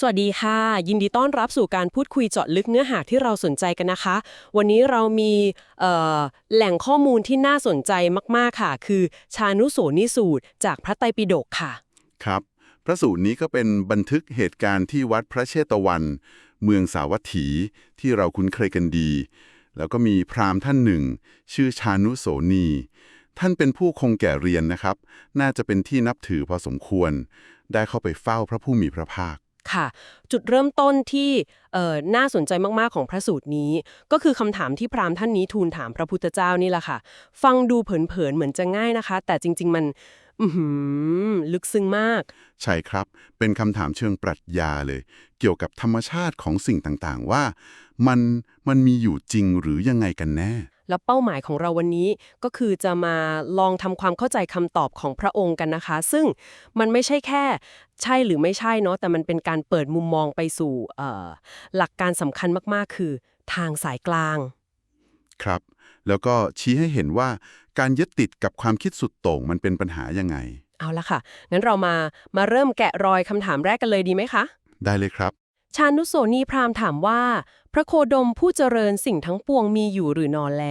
สวัสดีค่ะ ยินดีต้อนรับสู่การพูดคุยเจาะลึกเนื้อหาที่เราสนใจกันนะคะ วันนี้เรามีแหล่งข้อมูลที่น่าสนใจมากๆค่ะ คือชานุโสนิสูตร จากพระไตรปิฎกค่ะ ครับ พระสูตรนี้ก็เป็นบันทึกเหตุการณ์ที่วัดพระเชตวัน เมืองสาวัตถีที่เราคุ้นเคยกันดี แล้วก็มีพราหมณ์ท่านหนึ่ง ชื่อชานุโสนีท่านเป็นผู้คงแก่เรียนนะครับ น่าจะเป็นที่นับถือพอสมควร ได้เข้าไปเฝ้าพระผู้มีพระภาค ค่ะ จุดเริ่มต้นที่น่าสนใจมากๆของพระสูตรนี้ ก็คือคำถามที่พราหมณ์ท่านนี้ทูลถามพระพุทธเจ้านี่แหละค่ะ ฟังดูเผินๆเหมือนจะง่ายนะคะ แต่จริง ๆ มันลึกซึ้งมาก ใช่ครับ เป็นคำถามเชิงปรัชญาเลย เกี่ยวกับธรรมชาติของสิ่งต่างๆ ว่า มันมันมีอยู่จริงหรือยังไงกันแน่ แล้วเป้าหมายของเราวันนี้ก็คือจะมาลองทำความเข้าใจคำตอบของพระองค์กันนะคะ ซึ่งมันไม่ใช่แค่ใช่หรือไม่ใช่เนาะแต่มันเป็นการเปิดมุมมองไปสู่เอ่อหลักการสำคัญมากๆ คือทางสายกลาง ครับ แล้วก็ชี้ให้เห็นว่าการยึดติดกับความคิดสุดโต่งมันเป็นปัญหายังไง เอาละค่ะ งั้นเรามามาเริ่มแกะรอยคำถามแรกกันเลยดีไหมคะ ได้เลยครับ ชานุโสนีพราหมณ์ถามว่าพ ระโคดมผู้เจริญสิ่งทั้งปวงมีอยู่หรือนอแล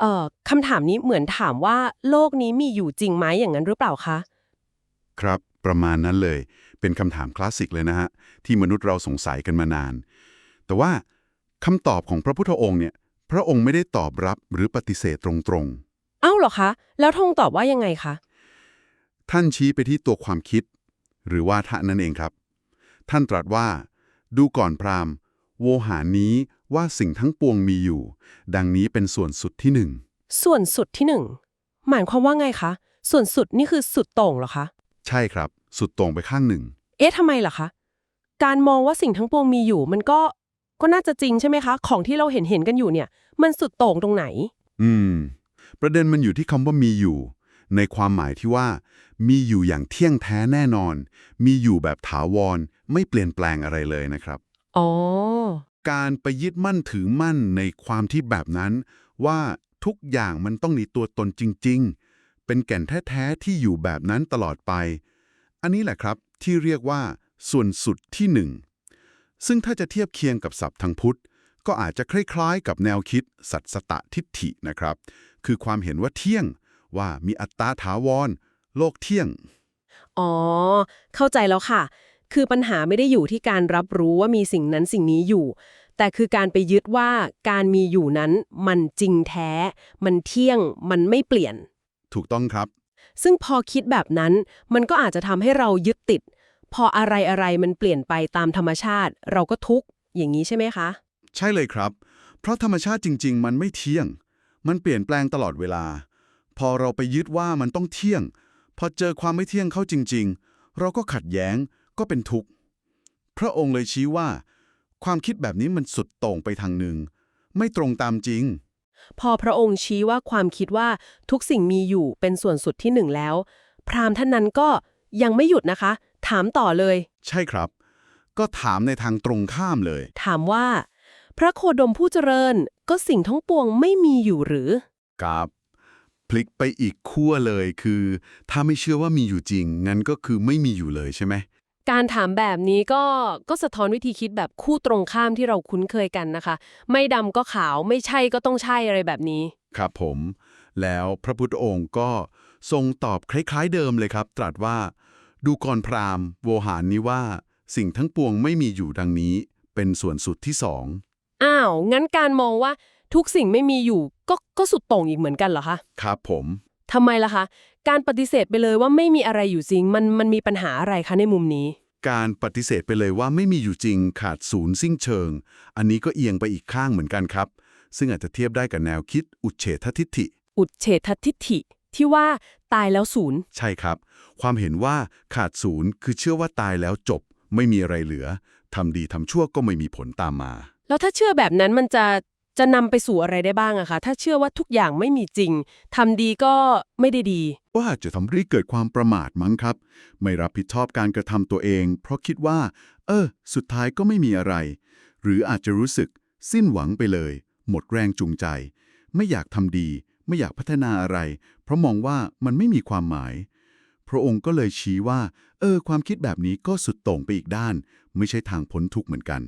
เอ่อคำถามนี้เหมือนถามว่าโลกนี้มีอยู่จริงไหมอย่างนั้นหรือเปล่าคะ ครับ ประมาณนั้นเลย เป็นคำถามคลาสสิกเลยนะฮะ ที่มนุษย์เราสงสัยกันมานาน แต่ว่าคำตอบของพระพุทธองค์เนี่ย พระองค์ไม่ได้ตอบรับหรือปฏิเสธตรงเอ้าเหรอคะ แล้วทงตอบว่ายังไงคะๆท่านชี้ไปที่ตัวความคิด หรือว่าทะนั่นเองครับ ท่านตรัสว่า ดูก่อนพราหมณ์ โวหารนี้ว่าสิ่งทั้งปวงมีอยู่ ดังนี้เป็นส่วนสุดที่หนึ่งส่วนสุดที่หนึ่งหมายความว่าไงคะ ส่วนสุดนี่คือสุดโต่งเหรอคะ ใช่ครับ สุดตรงไปข้างหนึ่ง เอ๊ะทำไมล่ะคะ การมองว่าสิ่งทั้งปวงมีอยู่ มันก็ก็น่าจะจริงใช่ไหมคะ ของที่เราเห็นเห็นกันอยู่เนี่ย มันสุดโต่งตรงไหน อืม ประเด็นมันอยู่ที่คำว่ามีอยู่ ในความหมายที่ว่า มีอยู่อย่างเที่ยงแท้แน่นอน มีอยู่แบบถาวร ไม่เปลี่ยนแปลงอะไรเลยนะครับ อ๋อ การไปยึดมั่นถือมั่นในความที่แบบนั้น ว่าทุกอย่างมันต้องมีตัวตนจริง ๆ เป็นแก่นแท้ๆที่อยู่แบบนั้นตลอดไป อันนี้แหละครับที่เรียกว่าส่วนสุดที่หนึ่งซึ่งถ้าจะเทียบเคียงกับศัพท์ทางพุทธ ก็อาจจะคล้ายๆ กับแนวคิด สัตสตทิฏฐินะครับ คือความเห็นว่าเที่ยงว่ามีอัตตาถาวร โลกเที่ยง อ๋อ เข้าใจแล้วค่ะ คือปัญหาไม่ได้อยู่ที่การรับรู้ว่ามีสิ่งนั้นสิ่งนี้อยู่ แต่คือการไปยึดว่าการมีอยู่นั้นมันจริงแท้ มันเที่ยง มันไม่เปลี่ยน ถูกต้องครับ ซึ่งพอคิดแบบนั้น มันก็อาจจะทำให้เรายึดติด พออะไรอะไรมันเปลี่ยนไปตามธรรมชาติ เราก็ทุกข์อย่างนี้ใช่ไหมคะ ใช่เลยครับ เพราะธรรมชาติจริง ๆ มันไม่เที่ยง มันเปลี่ยนแปลงตลอดเวลา พอเราไปยึดว่ามันต้องเที่ยง พอเจอความไม่เที่ยงเข้าจริง ๆ เราก็ขัดแย้ง ก็เป็นทุกข์ พระองค์เลยชี้ว่า ความคิดแบบนี้มันสุดโต่งไปทางหนึ่ง ไม่ตรงตามจริง พอพระองค์ชี้ว่าความคิดว่าทุกสิ่งมีอยู่เป็นส่วนสุดที่หนึ่งแล้ว พราหมณ์ท่านนั้นก็ยังไม่หยุดนะคะ ถามต่อเลย ใช่ครับ ก็ถามในทางตรงข้ามเลย ถามว่า พระโคดมผู้เจริญก็สิ่งทั้งปวงไม่มีอยู่หรือกับ พลิกไปอีกขั้วเลยคือ ถ้าไม่เชื่อว่ามีอยู่จริง งั้นก็คือไม่มีอยู่เลยใช่ไหม การถามแบบนี้ก็ก็สะท้อนวิธีคิดแบบคู่ตรงข้ามที่เราคุ้นเคยกันนะคะ ไม่ดำก็ขาวไม่ใช่ก็ต้องใช่อะไรแบบนี้ ครับผม แล้วพระพุทธองค์ก็ทรงตอบคล้ายๆเดิมเลยครับ ตรัสว่า ดูก่อนพราหมณ์โวหารนี้ว่า สิ่งทั้งปวงไม่มีอยู่ดังนี้ เป็นส่วนสุดที่สองอ้าวงั้นการมองว่าทุกสิ่งไม่มีอยู่ก็ก็สุดโต่งอีกเหมือนกันเหรอคะครับผมทำไมล่ะคะ การปฏิเสธไปเลยว่าไม่มีอะไรอยู่จริง มันมันมีปัญหาอะไรคะในมุมนี้ การปฏิเสธไปเลยว่าไม่มีอยู่จริงขาดศูนย์สิ้นเชิง อันนี้ก็เอียงไปอีกข้างเหมือนกันครับ ซึ่งอาจจะเทียบได้กับแนวคิดอุเฉททิฏฐิ อุดเฉททิฏฐิ ที่ว่าตายแล้วศูนย์ ใช่ครับ ความเห็นว่าขาดศูนย์คือเชื่อว่าตายแล้วจบ ไม่มีอะไรเหลือทำดีทำชั่วก็ไม่มีผลตามมา แล้วถ้าเชื่อแบบนั้นมันจะ จะนำไปสู่อะไรได้บ้างอะคะ ถ้าเชื่อว่าทุกอย่างไม่มีจริงทำดีก็ไม่ได้ดี ว่าจะทำให้เกิดความประมาทมั้งครับ ไม่รับผิดชอบการกระทำตัวเอง เพราะคิดว่า เออ สุดท้ายก็ไม่มีอะไร หรืออาจจะรู้สึก สิ้นหวังไปเลย หมดแรงจูงใจ ไม่อยากทำดี ไม่อยากพัฒนาอะไร เพราะมองว่ามันไม่มีความหมาย พระองค์ก็เลยชี้ว่า เออ ความคิดแบบนี้ก็สุดโต่งไปอีกด้าน ไม่ใช่ทางพ้นทุกข์เหมือนกัน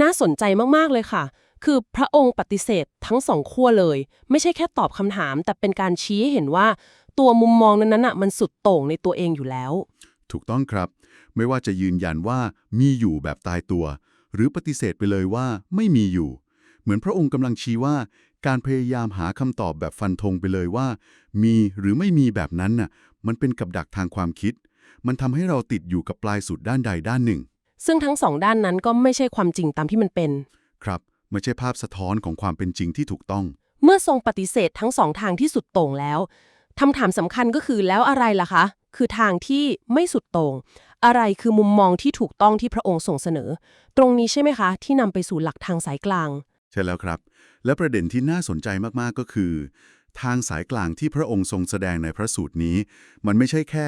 น่าสนใจมากๆเลยค่ะ คือพระองค์ปฏิเสธทั้งสองขั้วเลย ไม่ใช่แค่ตอบคำถาม แต่เป็นการชี้ให้เห็นว่า ตัวมุมมองนั้นๆน่ะมันสุดโต่งในตัวเองอยู่แล้ว ถูกต้องครับ ไม่ว่าจะยืนยันว่ามีอยู่แบบตายตัว หรือปฏิเสธไปเลยว่าไม่มีอยู่ เหมือนพระองค์กำลังชี้ว่าการพยายามหาคำตอบแบบฟันธงไปเลยว่า มีหรือไม่มีแบบนั้นน่ะ มันเป็นกับดักทางความคิด มันทำให้เราติดอยู่กับปลายสุดด้านใดด้านหนึ่ง ซึ่งทั้งสองด้านนั้นก็ไม่ใช่ความจริงตามที่มันเป็น ครับ ไม่ใช่ภาพสะท้อนของความเป็นจริงที่ถูกต้อง เมื่อทรงปฏิเสธทั้งสองทางที่สุดโต่งแล้วคำถามสำคัญก็คือแล้วอะไรล่ะคะ คือทางที่ไม่สุดโต่งอะไรคือมุมมองที่ถูกต้องที่พระองค์ส่งเสนอ ตรงนี้ใช่ไหมคะ ที่นำไปสู่หลักทางสายกลาง ใช่แล้วครับ และประเด็นที่น่าสนใจมากๆก็คือ ทางสายกลางที่พระองค์ทรงแสดงในพระสูตรนี้ มันไม่ใช่แค่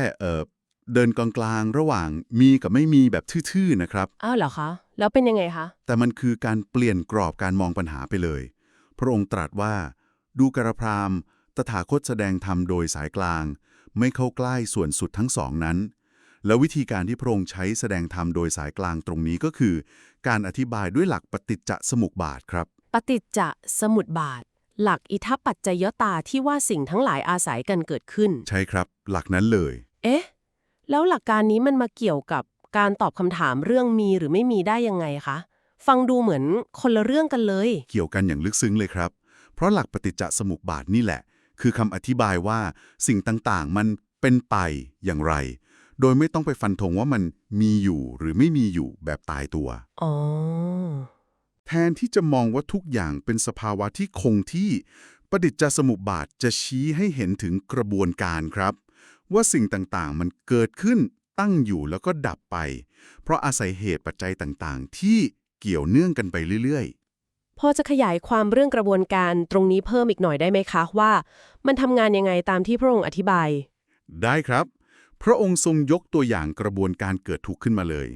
เอ่อเดินกลางๆ ระหว่างมีกับไม่มีแบบทื่อๆนะครับ อ้าวเหรอคะ แล้วเป็นยังไงคะ แต่มันคือการเปลี่ยนกรอบการมองปัญหาไปเลย พระองค์ตรัสว่า ดูกระพรามตถาคตแสดงธรรมโดยสายกลาง ไม่เข้าใกล้ส่วนสุดทั้งสองนั้น แล้ววิธีการที่พระองค์ใช้แสดงธรรมโดยสายกลางตรงนี้ก็คือ การอธิบายด้วยหลักปฏิจจสมุปบาทครับ ปฏิจจสมุติบาท หลักอิทัปปัจจยตาที่ว่าสิ่งทั้งหลายอาศัยกันเกิดขึ้น ใช่ครับ หลักนั้นเลย เอ๊ะ แล้วหลักการนี้มันมาเกี่ยวกับการตอบคำถามเรื่องมีหรือไม่มีได้ยังไงคะ ฟังดูเหมือนคนละเรื่องกันเลย เกี่ยวกันอย่างลึกซึ้งเลยครับ เพราะหลักปฏิจจสมุปบาทนี่แหละ คือคำอธิบายว่าสิ่งต่างๆ มันเป็นไปอย่างไร โดยไม่ต้องไปฟันธงว่ามันมีอยู่หรือไม่มีอยู่แบบตายตัวอ๋อแทนที่จะมองว่าทุกอย่างเป็นสภาวะที่คงที่ปฏิจจสมุปบาทจะชี้ให้เห็นถึงกระบวนการครับ ว่าสิ่งต่างๆ มันเกิดขึ้นตั้งอยู่แล้วก็ดับไป เพราะอาศัยเหตุปัจจัยต่างๆ ที่เกี่ยวเนื่องกันไปเรื่อยๆ พอจะขยายความเรื่องกระบวนการตรงนี้เพิ่มอีกหน่อยได้ไหมคะว่า มันทำงานยังไงตามที่พระองค์อธิบาย ได้ครับ พระองค์ทรงยกตัวอย่างกระบวนการเกิดทุกข์ขึ้นมาเลย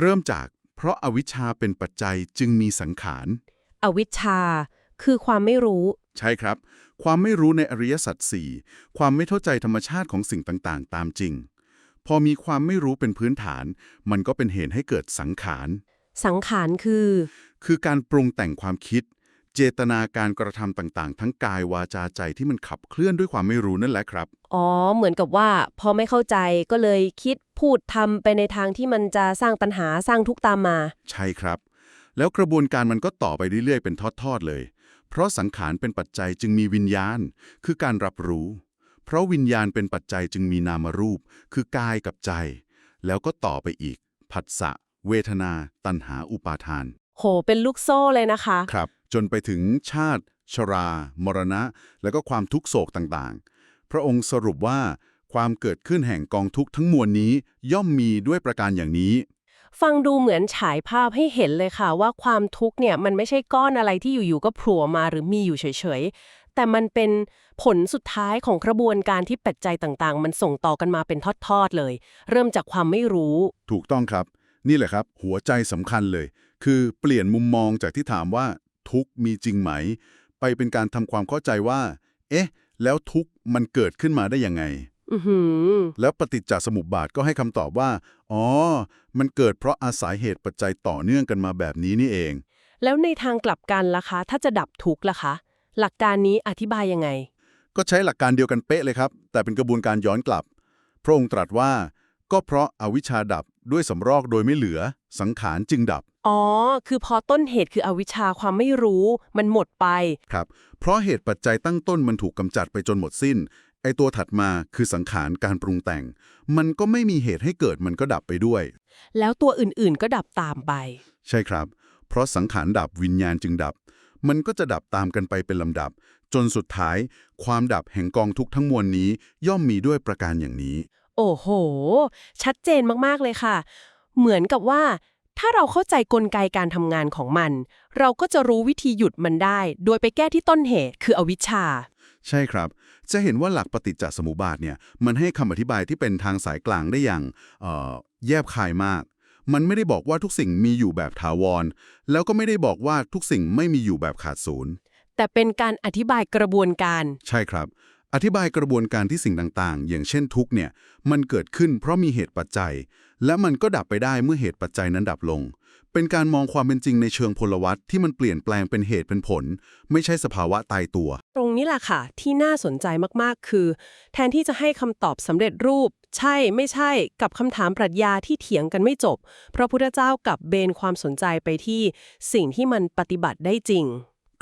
เริ่มจากเพราะอาวิชชาเป็นปัจจัยจึงมีสังขาร อวิชชา คือความไม่รู้ ใช่ครับ ความไม่รู้ในอริยสัจสี่ความไม่เข้าใจธรรมชาติของสิ่งต่างๆ ตามจริง พอมีความไม่รู้เป็นพื้นฐาน มันก็เป็นเหตุให้เกิดสังขาร สังขารคือ คือการปรุงแต่งความคิด เจตนาการกระทำต่างๆ ทั้งกายวาจาใจที่มันขับเคลื่อนด้วยความไม่รู้นั่นแหละครับ อ๋อ เหมือนกับว่า พอไม่เข้าใจก็เลยคิดพูดทำไปในทางที่มันจะสร้างปัญหาสร้างทุกข์ตามมา ใช่ครับ แล้วกระบวนการมันก็ต่อไปเรื่อยๆ เป็นทอดๆเลย เพราะสังขารเป็นปัจจัยจึงมีวิญญาณ คือการรับรู้ เพราะวิญญาณเป็นปัจจัยจึงมีนามรูป คือกายกับใจ แล้วก็ต่อไปอีก ผัสสะ เวทนา ตัณหาอุปาทาน โห เป็นลูกโซ่เลยนะคะ ครับ จนไปถึงชาติ ชรา มรณะ แล้วก็ความทุกโศกต่างๆ พระองค์สรุปว่าความเกิดขึ้นแห่งกองทุกข์ทั้งมวลนี้ย่อมมีด้วยประการอย่างนี้ ฟังดูเหมือนฉายภาพให้เห็นเลยค่ะ ว่าความทุกข์เนี่ยมันไม่ใช่ก้อนอะไรที่อยู่ๆก็โผล่มาหรือมีอยู่เฉยๆ แต่มันเป็นผลสุดท้ายของกระบวนการที่ปัจจัยต่างๆ มันส่งต่อกันมาเป็นทอดๆเลย เริ่มจากความไม่รู้ ถูกต้องครับ นี่แหละครับ หัวใจสำคัญเลย คือเปลี่ยนมุมมองจากที่ถามว่าทุกข์มีจริงไหม ไปเป็นการทำความเข้าใจว่า เอ๊ะ แล้วทุกข์มันเกิดขึ้นมาได้ยังไง แล้วปฏิจจสมุปบาทก็ให้คำตอบว่า อ๋อ มันเกิดเพราะอาศัยเหตุปัจจัยต่อเนื่องกันมาแบบนี้นี่เอง แล้วในทางกลับกันล่ะคะ ถ้าจะดับทุกข์ล่ะคะ หลักการนี้อธิบายยังไง ก็ใช้หลักการเดียวกันเป๊ะเลยครับ แต่เป็นกระบวนการย้อนกลับ พระองค์ตรัสว่า ก็เพราะอาวิชชาดับด้วยสำรอกโดยไม่เหลือ สังขารจึงดับ อ๋อ คือพอต้นเหตุคืออวิชชาความไม่รู้ มันหมดไป ครับ เพราะเหตุปัจจัยตั้งต้นมันถูกกำจัดไปจนหมดสิ้น ไอตัวถัดมาคือสังขารการปรุงแต่ง มันก็ไม่มีเหตุให้เกิดมันก็ดับไปด้วย แล้วตัวอื่นๆก็ดับตามไป ใช่ครับ เพราะสังขารดับวิญญาณจึงดับ มันก็จะดับตามกันไปเป็นลำดับ จนสุดท้าย ความดับแห่งกองทุกข์ทั้งมวลนี้ ย่อมมีด้วยประการอย่างนี้ โอ้โห ชัดเจนมากๆเลยค่ะ เหมือนกับว่า ถ้าเราเข้าใจกลไกการทำงานของมัน เราก็จะรู้วิธีหยุดมันได้ โดยไปแก้ที่ต้นเหตุคืออวิชชา ใช่ครับ จะเห็นว่าหลักปฏิจจสมุปบาทเนี่ยมันให้คำอธิบายที่เป็นทางสายกลางได้อย่างเอ่อแยบคายมาก มันไม่ได้บอกว่าทุกสิ่งมีอยู่แบบถาวร แล้วก็ไม่ได้บอกว่าทุกสิ่งไม่มีอยู่แบบขาดศูนย์แต่เป็นการอธิบายกระบวนการ ใช่ครับ อธิบายกระบวนการที่สิ่งต่างๆ อย่างเช่นทุกข์เนี่ยมันเกิดขึ้นเพราะมีเหตุปัจจัย และมันก็ดับไปได้เมื่อเหตุปัจจัยนั้นดับลง เป็นการมองความเป็นจริงในเชิงพลวัตที่มันเปลี่ยนแปลงเป็นเหตุเป็นผล ไม่ใช่สภาวะตายตัว ตรงนี้แหละค่ะ ที่น่าสนใจมากๆ คือ แทนที่จะให้คำตอบสำเร็จรูป ใช่ไม่ใช่กับคำถามปรัชญาที่เถียงกันไม่จบ พระพุทธเจ้ากลับเบนความสนใจไปที่ สิ่งที่มันปฏิบัติได้จริง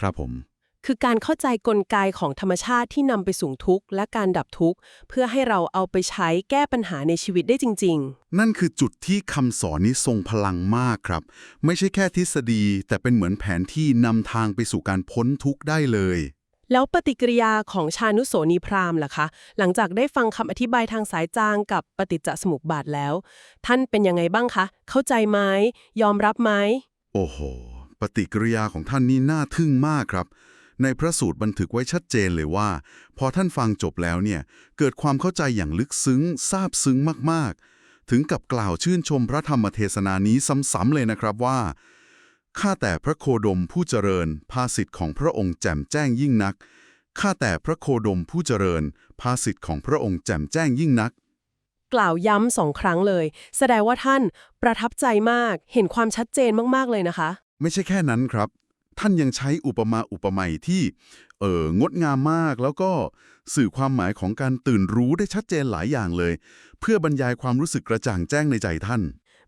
ครับผม คือการเข้าใจกลไกของธรรมชาติที่นำไปสู่ทุกข์และการดับทุกข์ เพื่อให้เราเอาไปใช้แก้ปัญหาในชีวิตได้จริงนั่นคือจุดที่คำสอนนี้ทรงพลังมากครับ ไม่ใช่แค่ทฤษฎี แต่เป็นเหมือนแผนที่นำทางไปสู่การพ้นทุกข์ได้เลยๆแล้วปฏิกิริยาของชานุโสนีพราหมณ์ล่ะคะ หลังจากได้ฟังคำอธิบายทางสายจางกับปฏิจจสมุปบาทแล้ว ท่านเป็นยังไงบ้างคะ เข้าใจไหมยอมรับไหมโอ้โห ปฏิกิริยาของท่านนี่น่าทึ่งมากครับ ในพระสูตรบันทึกไว้ชัดเจนเลยว่า พอท่านฟังจบแล้วเนี่ย เกิดความเข้าใจอย่างลึกซึ้งซาบซึ้งมากๆ ถึงกับกล่าวชื่นชมพระธรรมเทศนานี้ซ้ำๆเลยนะครับว่าข้าแต่พระโคดมผู้เจริญ ภาสิทธิ์ของพระองค์แจ่มแจ้งยิ่งนักข้าแต่พระโคดมผู้เจริญ ภาสิทธิ์ของพระองค์แจ่มแจ้งยิ่งนัก กล่าวย้ำสองครั้งเลย แสดงว่าท่านประทับใจมากเห็นความชัดเจนมากๆเลยนะคะ ไม่ใช่แค่นั้นครับ ท่านยังใช้อุปมาอุปไมยที่เอองดงามมาก แล้วก็สื่อความหมายของการตื่นรู้ได้ชัดเจนหลายอย่างเลย เพื่อบรรยายความรู้สึกกระจ่างแจ้งในใจท่าน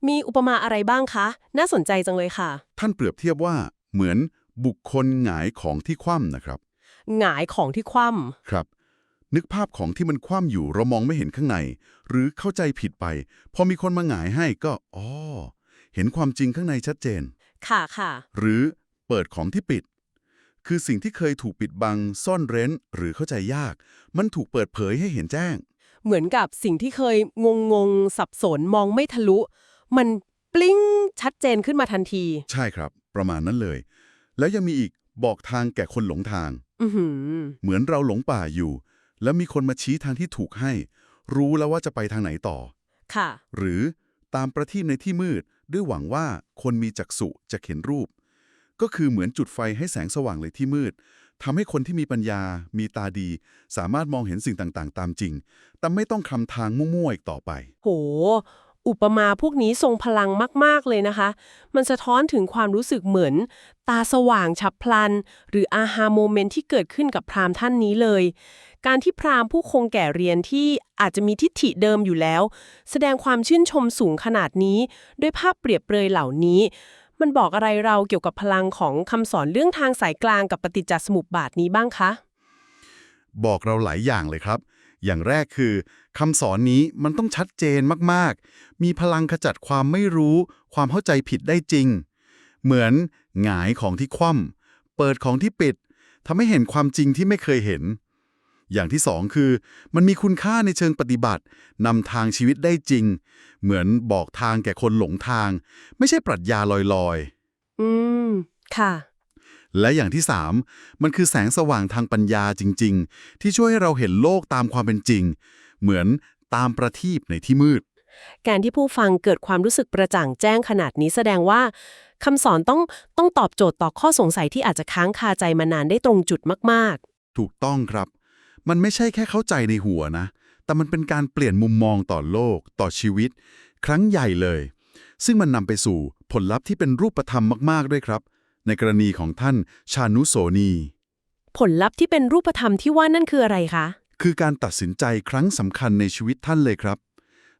มีอุปมาอะไรบ้างคะ น่าสนใจจังเลยค่ะ ท่านเปรียบเทียบว่าเหมือนบุคคลหงายของที่คว่ำนะครับ หงายของที่คว่ครับ นึกภาพของที่มันคว่ำอยู่เรามองไม่เห็นข้างใน หรือเข้าใจผิดไป พอมีคนมาหงายให้ก็อ๋อเห็นความจริงข้างในชัดเจนำค่ะค่ะ หรือ เปิดของที่ปิด คือสิ่งที่เคยถูกปิดบัง ซ่อนเร้น หรือเข้าใจยาก มันถูกเปิดเผยให้เห็นแจ้ง เหมือนกับสิ่งที่เคยงงงๆสับสนมองไม่ทะลุ มันปลิ้งชัดเจนขึ้นมาทันที ใช่ครับ ประมาณนั้นเลย แล้วยังมีอีกบอกทางแก่คนหลงทาง อือหือ เหมือนเราหลงป่าอยู่ แล้วมีคนมาชี้ทางที่ถูกให้ รู้แล้วว่าจะไปทางไหนต่อ ค่ะ หรือตามประทีปในที่มืด ด้วยหวังว่าคนมีจักษุจะเห็นรูป ก็คือเหมือนจุดไฟให้แสงสว่างเลยที่มืดทำให้คนที่มีปัญญา มีตาดี สามารถมองเห็นสิ่งต่างๆ ตามจริง แต่ไม่ต้องคำทางมั่วๆ อีกต่อไป โห อุปมาพวกนี้ทรงพลังมาก ๆ เลยนะคะ มันสะท้อนถึงความรู้สึกเหมือน ตาสว่างฉับพลัน หรืออาฮาโมเมนต์ที่เกิดขึ้นกับพราหมณ์ท่านนี้เลย การที่พราหมณ์ผู้คงแก่เรียนที่อาจจะมีทิฏฐิเดิมอยู่แล้ว แสดงความชื่นชมสูงขนาดนี้ ด้วยภาพเปรียบเปรยเหล่านี้ มันบอกอะไรเราเกี่ยวกับพลังของคำสอนเรื่องทางสายกลางกับปฏิจจสมุปบาทนี้บ้างคะ บอกเราหลายอย่างเลยครับ อย่างแรกคือคำสอนนี้มันต้องชัดเจนมากๆ มีพลังขจัดความไม่รู้ ความเข้าใจผิดได้จริง เหมือนหงายของที่คว่ำเปิดของที่ปิดทำให้เห็นความจริงที่ไม่เคยเห็น อย่างที่สองคือ มันมีคุณค่าในเชิงปฏิบัตินำทางชีวิตได้จริง เหมือนบอกทางแก่คนหลงทาง ไม่ใช่ปรัชญาลอยๆ อืม ค่ะ และอย่างที่3มันคือแสงสว่างทางปัญญาจริง ๆ ที่ช่วยให้เราเห็นโลกตามความเป็นจริง เหมือนตามประทีปในที่มืด การที่ผู้ฟังเกิดความรู้สึกประจ่างแจ้งขนาดนี้แสดงว่าคำสอนต้องต้องตอบโจทย์ต่อข้อสงสัยที่อาจจะค้างคาใจมานานได้ตรงจุดมากถูกต้องครับ มันไม่ใช่แค่เข้าใจในหัวนะ แต่มันเป็นการเปลี่ยนมุมมองต่อโลก ต่อชีวิต ครั้งใหญ่เลย ซึ่งมันนำไปสู่ผลลัพธ์ที่เป็นรูปธรรมมากๆด้วยครับ ในกรณีของท่านชานุโสนีๆผลลัพธ์ที่เป็นรูปธรรมที่ว่านั่นคืออะไรคะ คือการตัดสินใจครั้งสำคัญในชีวิตท่านเลยครับ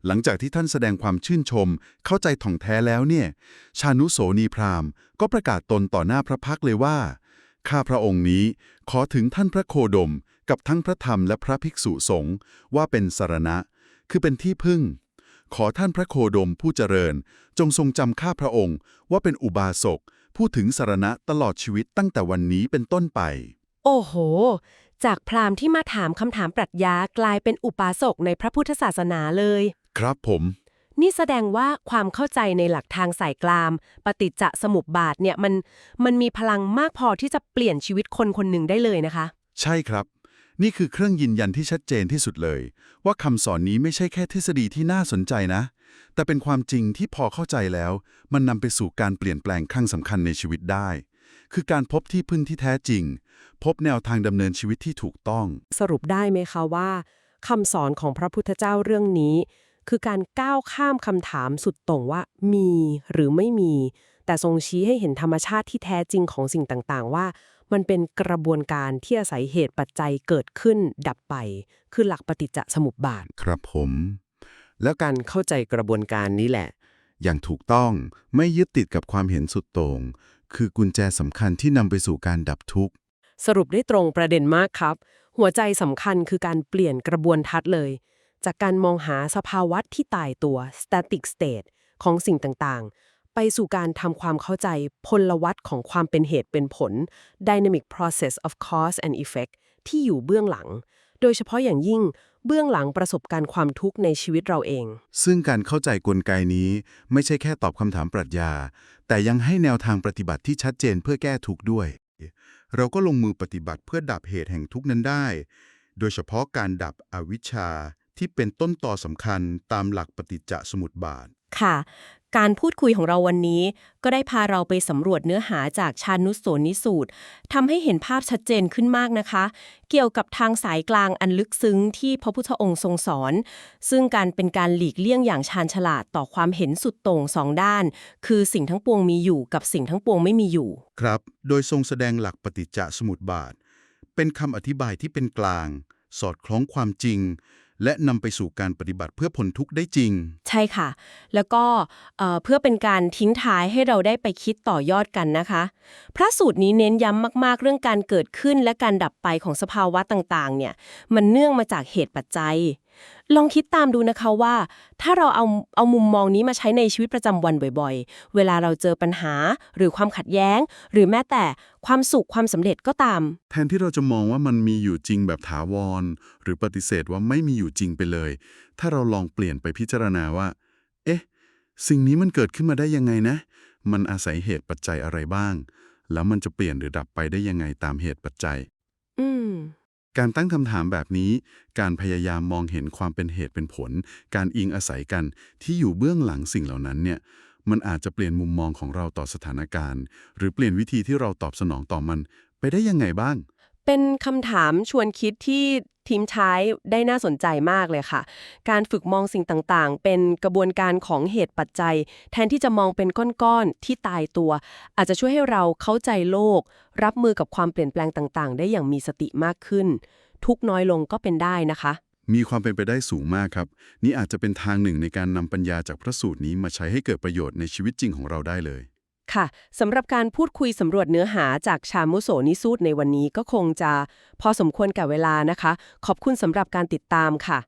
หลังจากที่ท่านแสดงความชื่นชม เข้าใจถ่องแท้แล้วเนี่ย ชานุโสนีพราหมณ์ ก็ประกาศตนต่อหน้าพระพักตร์เลยว่าข้าพระองค์นี้ขอถึงท่านพระโคดม กับทั้งพระธรรมและพระภิกษุสงฆ์ว่าเป็นสรณะ คือเป็นที่พึ่ง ขอท่านพระโคดมผู้เจริญ จงทรงจำข้าพระองค์ ว่าเป็นอุบาสกผู้ถึงสรณะตลอดชีวิตตั้งแต่วันนี้เป็นต้นไป โอ้โห จากพราหมณ์ที่มาถามคำถามปรัชญากลายเป็นอุปาสกในพระพุทธศาสนาเลย ครับผม นี่แสดงว่าความเข้าใจในหลักทางสายกลาม ปฏิจจสมุปบาทเนี่ยมันมันมีพลังมากพอที่จะเปลี่ยนชีวิตคนคนหนึ่งได้เลยนะคะ ใช่ครับ นี่คือเครื่องยืนยันที่ชัดเจนที่สุดเลย ว่าคำสอนนี้ไม่ใช่แค่ทฤษฎีที่น่าสนใจนะ แต่เป็นความจริงที่พอเข้าใจแล้ว มันนำไปสู่การเปลี่ยนแปลงครั้งสำคัญในชีวิตได้ คือการพบที่พึ่งที่แท้จริง พบแนวทางดำเนินชีวิตที่ถูกต้อง สรุปได้ไหมคะว่าคำสอนของพระพุทธเจ้าเรื่องนี้ คือการก้าวข้ามคำถามสุดต่งว่า มีหรือไม่มี แต่ทรงชี้ให้เห็นธรรมชาติที่แท้จริงของสิ่งต่างๆ ว่า มันเป็นกระบวนการที่อาศัยเหตุปัจจัยเกิดขึ้นดับไป คือหลักปฏิจจสมุปบาท ครับผม แล้วการเข้าใจกระบวนการนี้แหละ อย่างถูกต้องไม่ยึดติดกับความเห็นสุดโต่งคือกุญแจสำคัญที่นำไปสู่การดับทุกข์ สรุปได้ตรงประเด็นมากครับ หัวใจสำคัญคือการเปลี่ยนกระบวนทัศน์เลย จากการมองหาสภาวะที่ตายตัว static state ของสิ่งต่างๆ ไปสู่การทำความเข้าใจพลวัตของความเป็นเหตุเป็นผล dynamic process of cause and effect ที่อยู่เบื้องหลัง โดยเฉพาะอย่างยิ่งเบื้องหลังประสบการณ์ความทุกข์ในชีวิตเราเอง ซึ่งการเข้าใจกลไกนี้ไม่ใช่แค่ตอบคำถามปรัชญา แต่ยังให้แนวทางปฏิบัติที่ชัดเจนเพื่อแก้ทุกข์ด้วย เราก็ลงมือปฏิบัติเพื่อดับเหตุแห่งทุกข์นั้นได้ โดยเฉพาะการดับอวิชชาที่เป็นต้นต่อสำคัญตามหลักปฏิจจสมุปบาท ค่ะ การพูดคุยของเราวันนี้ ก็ได้พาเราไปสำรวจเนื้อหาจากชานุสโสนิสูตรทำให้เห็นภาพชัดเจนขึ้นมากนะคะ เกี่ยวกับทางสายกลางอันลึกซึ้งที่พระพุทธองค์ทรงสอน ซึ่งการเป็นการหลีกเลี่ยงอย่างชาญฉลาดต่อความเห็นสุดโต่งสองด้าน คือสิ่งทั้งปวงมีอยู่กับสิ่งทั้งปวงไม่มีอยู่ ครับ โดยทรงแสดงหลักปฏิจจสมุปบาท เป็นคำอธิบายที่เป็นกลาง สอดคล้องความจริง และนำไปสู่การปฏิบัติเพื่อผลทุกข์ได้จริง ใช่ค่ะ แล้วก็เอ่อเพื่อเป็นการทิ้งท้ายให้เราได้ไปคิดต่อยอดกันนะคะ พระสูตรนี้เน้นย้ำมาก ๆ เรื่องการเกิดขึ้นและการดับไปของสภาวะต่าง ๆ เนี่ย มันเนื่องมาจากเหตุปัจจัย ลองคิดตามดูนะคะว่า ถ้าเราเอาเอามุมมองนี้มาใช้ในชีวิตประจำวันบ่อยๆ เวลาเราเจอปัญหาหรือความขัดแย้ง หรือแม้แต่ความสุขความสำเร็จก็ตาม แทนที่เราจะมองว่ามันมีอยู่จริงแบบถาวร หรือปฏิเสธว่าไม่มีอยู่จริงไปเลย ถ้าเราลองเปลี่ยนไปพิจารณาว่า เอ๊ะ สิ่งนี้มันเกิดขึ้นมาได้ยังไงนะ มันอาศัยเหตุปัจจัยอะไรบ้าง แล้วมันจะเปลี่ยนหรือดับไปได้ยังไงตามเหตุปัจจัย อืม การตั้งคำถามแบบนี้ การพยายามมองเห็นความเป็นเหตุเป็นผล การอิงอาศัยกันที่อยู่เบื้องหลังสิ่งเหล่านั้นเนี่ย มันอาจจะเปลี่ยนมุมมองของเราต่อสถานการณ์ หรือเปลี่ยนวิธีที่เราตอบสนองต่อมัน ไปได้ยังไงบ้าง เป็นคำถามชวนคิดที่ ทีมใช้ได้น่าสนใจมากเลยค่ะ การฝึกมองสิ่งต่างๆ เป็นกระบวนการของเหตุปัจจัย แทนที่จะมองเป็นก้อนๆที่ตายตัว อาจจะช่วยให้เราเข้าใจโลก รับมือกับความเปลี่ยนแปลงต่างๆ ได้อย่างมีสติมากขึ้น ทุกน้อยลงก็เป็นได้นะคะ มีความเป็นไปได้สูงมากครับ นี่อาจจะเป็นทางหนึ่งในการนำปัญญาจากพระสูตรนี้มาใช้ให้เกิดประโยชน์ในชีวิตจริงของเราได้เลย ค่ะสำหรับการพูดคุยสำรวจเนื้อหาจากชามุโสนิสูตรในวันนี้ก็คงจะ พอสมควรกับเวลานะคะ ขอบคุณสำหรับการติดตามค่ะ